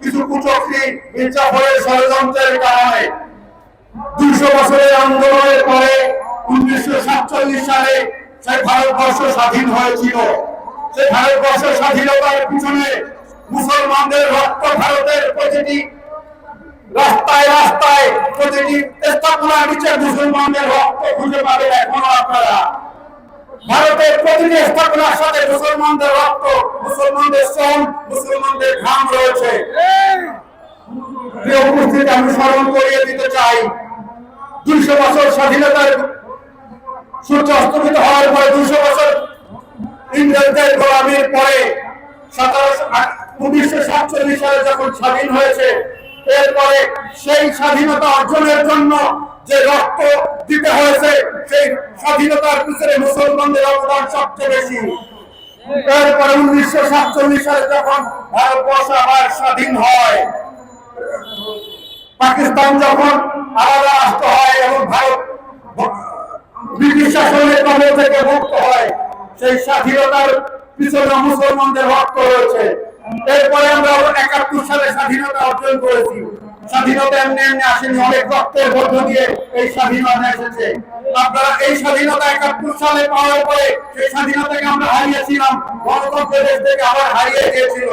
কিছু কুচক্রী মির্জাফরের ষড়যন্ত্রের কারণে দুশো বছরের আন্দোলনের পরে উনিশশো সাতচল্লিশ সালে সেই ভারতবর্ষ স্বাধীন হয়েছিল। সেই ভারতবর্ষ স্বাধীনতার পিছনে মুসলমানদের রক্ত ভারতের প্রতিটি রাস্তায় রাস্তায় প্রতিটি স্থাপনার নিচে মুসলমানদের রক্ত খুঁজে পাবেন এখনও আপনারা। ভারতের প্রতিটি স্থাপনার সাথে মুসলমানদের রক্ত, মুসলমানদের শ্রম, মুসলমানদের ঘাম রয়েছে। প্রিয় আমি স্মরণ করিয়ে দিতে চাই। দুইশো বছর স্বাধীনতার সূর্য অস্তমিত হওয়ার পরে দুইশো বছর ইংরেজদের গোলামির পরে এরপরে সেই স্বাধীনতা অর্জনের জন্য যে রক্ত দিতে হয়েছে, সেই স্বাধীনতার পিছনে মুসলমানদের অবদান সবচেয়ে বেশি। এরপরে উনিশশো সাতচল্লিশ সালে যখন ভারতবর্ষ আবার স্বাধীন হয় পাকিস্তান যখন আলাদা রাষ্ট্র হয় এবং ভারত ব্রিটিশ শাসনের কবল থেকে মুক্ত হয়, সেই স্বাধীনতার পিছনে মুসলমানদের রক্ত রয়েছে। এরপরে আমরা একাত্তর সালে স্বাধীনতা অর্জন করেছি। স্বাধীনতা এমনি এমনি আসেনি, অনেক রক্তের মধ্য দিয়ে এই স্বাধীনতা এসেছে। আপনারা এই স্বাধীনতা একাত্তর সালে পাওয়ার পরে সেই স্বাধীনতাকে আমরা হারিয়েছিলাম। গণতন্ত্র দেশ থেকে আবার হারিয়ে গিয়েছিল।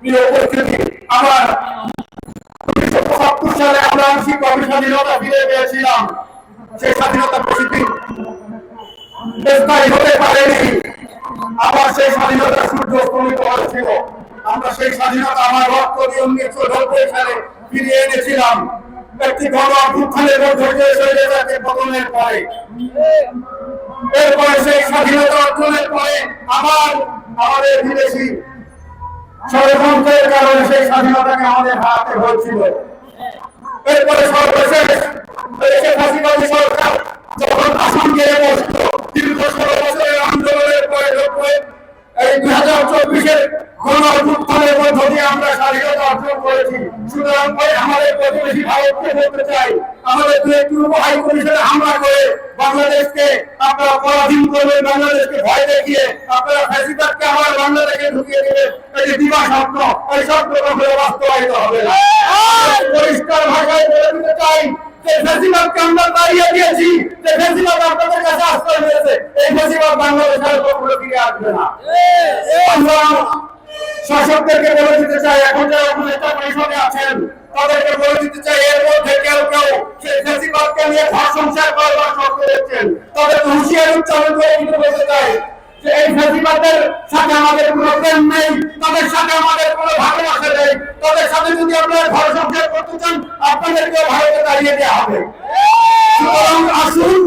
প্রিয় উপস্থিতি সালে আমরা স্বাধীনতা ফিরে পেয়েছিলাম। সেই স্বাধীনতা বেশি স্থায়ী হতে পারেনি। আবার সেই স্বাধীনতা সূর্য অস্তমিত হয়েছিল আমরা সেই স্বাধীনতা আমার রক্ত দিয়ে উনিশশো নব্বই সালে ফিরিয়ে এনেছিলাম। একটি গণ অভ্যুত্থানের মধ্যে দিয়ে শৈলজাকে পতনের পরে। এরপরে সেই স্বাধীনতা অর্জনের পরে আবার আমাদের বিদেশি ষড়যন্ত্রের কারণে সেই স্বাধীনতাকে আমাদের হারাতে হয়েছিল এরপরে সর্বশেষ শেখ হাসিনাবাদী সরকার। যখন দিয়ে আমরা স্বাধীনতা করে বাংলাদেশকে আপনারা পরাধীন করবেন, বাংলাদেশকে ভয় দেখিয়ে আপনারা ফ্যাসিবাদকে আমার বাংলাদেশে ঢুকিয়ে দেবেন। এই দিবা স্বপ্ন, এই স্বপ্ন কখনো বাস্তবায়িত হবে না। পরিষ্কার ভাষায় বলে দিতে চাই যে ফেসিবাদকে আমরা তাড়িয়ে দিয়েছি, যে ফেসিবাদ আপনাদের কাছে আশ্রয় নিয়েছে, এই ফেসিবাদ বাংলাদেশের কখনো ফিরে আসবে না। শাসকদেরকে বলে দিতে চাই, এখন যারা উপদেষ্টা পরিষদে আছেন, তাদেরকে বলে দিতে চাই, এর মধ্যে কেউ কেউ সেই ফেসিবাদকে নিয়ে ঘর সংসার করবার স্বপ্ন দেখছেন। তাদের হুঁশিয়ারি উচ্চারণ করে কিন্তু বলতে চাই যে এই ফেসিবাদের সাথে আমাদের কোনো প্রেম নেই, তাদের সাথে আমাদের কোনো ভালোবাসা নেই, তাদের সাথে যদি আপনারা ঘর সংসার করতে চান, আপনাদেরকেও ভারতে দাঁড়িয়ে দেওয়া হবে। সুতরাং আসুন,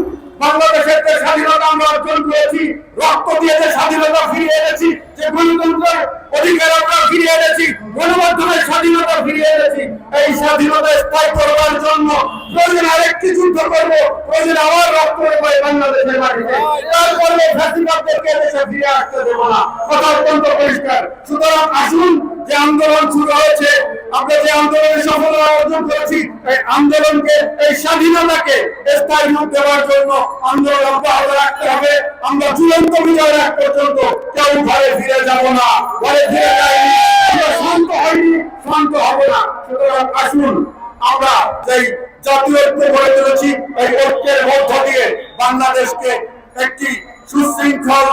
বাংলাদেশের যে স্বাধীনতা আমরা অর্জন করেছি, রক্ত দিয়ে যে স্বাধীনতা ফিরিয়ে এনেছি, যে গণতন্ত্রের অধিকার আমরা ফিরিয়ে এনেছি, গণমাধ্যমের স্বাধীনতা ফিরিয়ে এনেছি, এই স্বাধীনতা স্থায়ী করবার জন্য প্রয়োজন আরেকটি যুদ্ধ করব, প্রয়োজন আবার রক্ত দেবো এই বাংলাদেশের মাটিতে। তারপরে ফ্যাসিবাদদেরকে দেশে ফিরে আসতে দেবো না। কথা অত্যন্ত পরিষ্কার। সুতরাং আসুন, যে আন্দোলন শুরু হয়েছে, আমরা যে আন্দোলনের সফলতা অর্জন করেছি, এই আন্দোলনকে, এই স্বাধীনতাকে স্থায়ী রূপ দেওয়ার জন্য আন্দোলন অব্যাহত রাখতে হবে। আমরা চূড়ান্ত বিজয় রাখ পর্যন্ত কেউ ঘরে ফিরে যাব না। ঘরে ফিরে যাইনি। শান্ত হয়নি শান্ত হব না। সুতরাং আসুন আমরা যেই জাতীয় ঐক্য গড়ে তুলেছি, এই ঐক্যের মধ্য দিয়ে বাংলাদেশকে একটি সুশৃঙ্খল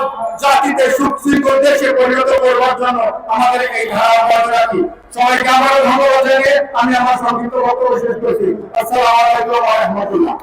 জাতিতে, সুশৃঙ্খল দেশে পরিণত করবার জন্য আমাদের এই ধারা অব্যাহত রাখি সবাইকে আবারও ধন্যবাদ জানিয়ে আমি আমার সংক্ষিপ্ত বক্তব্য শেষ করছি। আসসালামু আলাইকুম রাহমাতুল্লাহ।